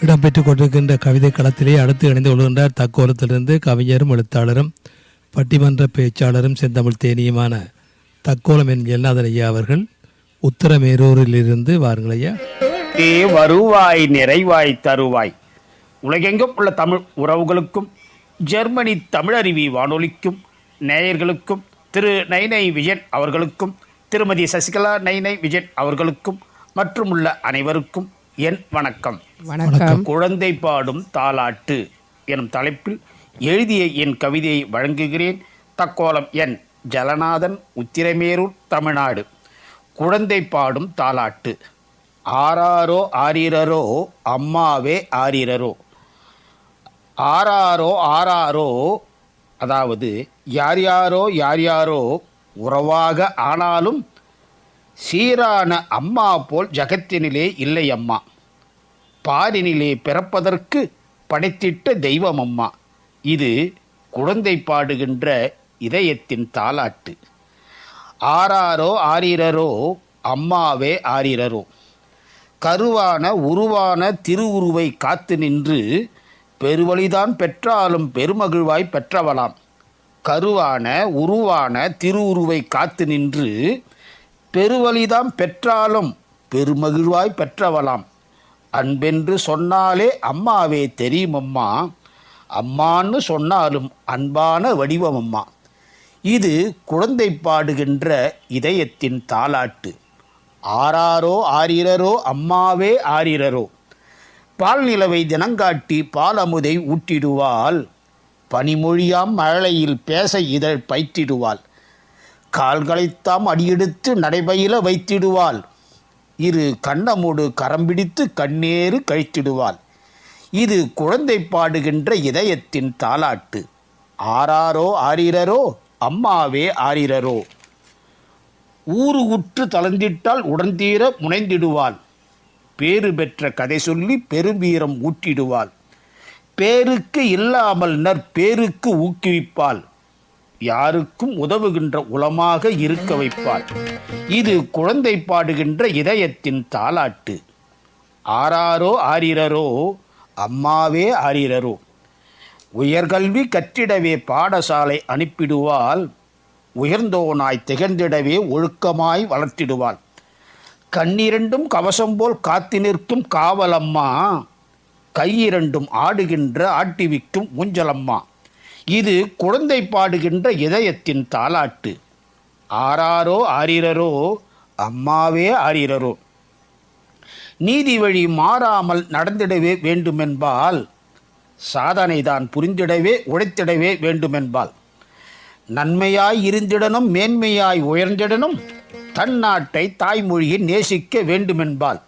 இடம்பெற்றுக் கொண்டிருக்கின்ற கவிதை களத்திலே அடுத்து இணைந்து கொள்கின்றார் தக்கோலத்திலிருந்து கவிஞரும் எழுத்தாளரும் பட்டிமன்ற பேச்சாளரும் செந்தமிழ் தேனியுமான தக்கோலம் என் எல்லாதன் ஐயா அவர்கள் உத்தரமேரூரிலிருந்து வாருங்கள் ஐயா. ஏ வருவாய் நிறைவாய் தருவாய். உலகெங்கும் உள்ள தமிழ் உறவுகளுக்கும் ஜெர்மனி தமிழருவி வானொலிக்கும் நேயர்களுக்கும் திரு நைனை விஜயன் அவர்களுக்கும் திருமதி சசிகலா நைனை விஜயன் அவர்களுக்கும் மற்றும் உள்ள அனைவருக்கும் என் வணக்கம். வணக்கம். குழந்தை பாடும் தாலாட்டு எனும் தலைப்பில் எழுதிய என் கவிதையை வழங்குகிறேன். தக்கோலம் என் ஜலநாதன் உத்திரமேரூர் தமிழ்நாடு. குழந்தை பாடும் தாலாட்டு. ஆராரோ ஆரீரரோ அம்மாவே ஆரீரரோ ஆராரோ ஆராரோ அதாவது யார் யாரோ யார் யாரோ உறவாக ஆனாலும் சீரான அம்மா போல் ஜகத்தினிலே இல்லை அம்மா. பாரினிலே பிறப்பதற்கு படைத்திட்ட தெய்வம் அம்மா இது குழந்தை பாடுகின்ற இதயத்தின் தாலாட்டு ஆராரோ ஆரீரரோ அம்மாவே ஆரீரரோ. கருவான உருவான திருவுருவை காத்து நின்று பெருவழிதான் பெற்றாலும் பெருமகிழ்வாய் பெற்றவளாம். கருவான உருவான திருவுருவை காத்து நின்று பெருவழிதான் பெற்றாலும் பெருமகிழ்வாய் பெற்றவளாம். அன்பென்று சொன்னாலே அம்மாவே தெரியும் அம்மா அம்மான்னு சொன்னாலும் அன்பான வடிவம் அம்மா இது குழந்தை பாடுகின்ற இதயத்தின் தாலாட்டு ஆராரோ ஆரிரரோ அம்மாவே ஆரிரரோ பால் நிலவை தினங்காட்டி பாலமுதை ஊட்டிடுவாள். பனிமொழியாம் மழலையில் பேச இதழ் பயிற்றிடுவாள். கால்களைத்தாம் அடியெடுத்து நடைபயில வைத்திடுவாள். இரு கண்ணமோடு கரம் பிடித்து கண்ணேறு கழித்திடுவாள். இது குழந்தை பாடுகின்ற இதயத்தின் தாலாட்டு ஆராரோ ஆரிரரோ அம்மாவே ஆரிரரோ ஊறு உற்று தளர்ந்திட்டால் உடன்தீர முனைந்திடுவாள். பேறு பெற்ற கதை சொல்லி பெருவீரம் ஊட்டிடுவாள். பேருக்கு இல்லாமல் நற்பேருக்கு ஊக்குவிப்பாள். யாருக்கும் உதவுகின்ற உளமாக இருக்க வைப்பாள் இது குழந்தை பாடுகின்ற இதயத்தின் தாலாட்டு ஆராரோ ஆரிரரோ அம்மாவே ஆரிரரோ உயர்கல்வி கற்றிடவே பாடசாலை அனுப்பிடுவாள் உயர்ந்தோனாய் திகழ்ந்திடவே ஒழுக்கமாய் வளர்த்திடுவாள். கண்ணிரண்டும் கவசம் போல் காத்து நிற்கும் காவலம்மா கையிரண்டும் ஆடுகின்ற ஆட்டிவிக்கும் ஊஞ்சலம்மா. இது குழந்தை பாடுகின்ற இதயத்தின் தாலாட்டு ஆராரோ ஆரிரரோ அம்மாவே ஆரிரரோ. நீதி வழி மாறாமல் நடந்திடவே வேண்டுமென்பால் சாதனை தான் புரிந்திடவே உழைத்திடவே வேண்டுமென்பால். நன்மையாய் இருந்திடனும் மேன்மையாய் உயர்ந்திடனும் தன் நாட்டை தாய்மொழியை நேசிக்க வேண்டுமென்பால்.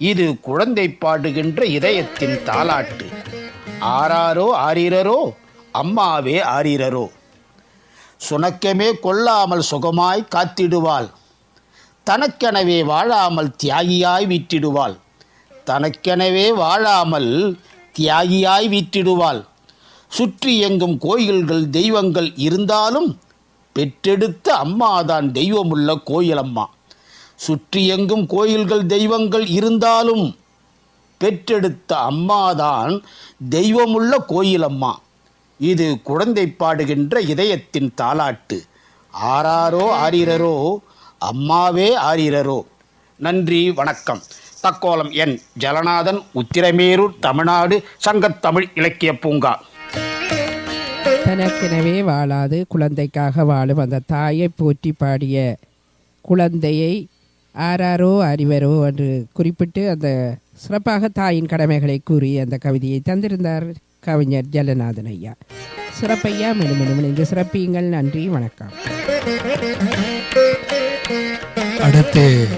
இது குழந்தை பாடுகின்ற இதயத்தின் தாலாட்டு ஆராரோ ஆரிரரோ அம்மாவே ஆரீரரோ சுணக்கமே கொல்லாமல் சுகமாய் காத்திடுவாள். தனக்கெனவே வாழாமல் தியாகியாய் விட்டிடுவாள் தனக்கெனவே வாழாமல் தியாகியாய் விட்டிடுவாள் சுற்றி எங்கும் கோயில்கள் தெய்வங்கள் இருந்தாலும் பெற்றெடுத்த அம்மாதான் தெய்வமுள்ள கோயிலம்மா. சுற்றி எங்கும் கோயில்கள் தெய்வங்கள் இருந்தாலும் பெற்றெடுத்த அம்மாதான் தெய்வமுள்ள கோயிலம்மா. இது குழந்தை பாடுகின்ற இதயத்தின் தாலாட்டு ஆராரோ ஆரிரரோ அம்மாவே ஆரிரரோ நன்றி வணக்கம். தக்கோலம் என் ஜலநாதன் உத்திரமேரூர் தமிழ்நாடு சங்கத்தமிழ் இலக்கிய பூங்கா. தனக்கெனவே வாழாது குழந்தைக்காக வாழும் அந்த தாயை போற்றி பாடிய குழந்தையை ஆராரோ அறிவரோ என்று குறிப்பிட்டு அந்த சிறப்பாக தாயின் கடமைகளை கூறி அந்த கவிதையை தந்திருந்தார். கவிஞர் ஜலநாதன் ஐயா. சிறப்பையா மெனுமெனுமன் இந்த சிறப்பியுங்கள். நன்றி வணக்கம். அடுத்து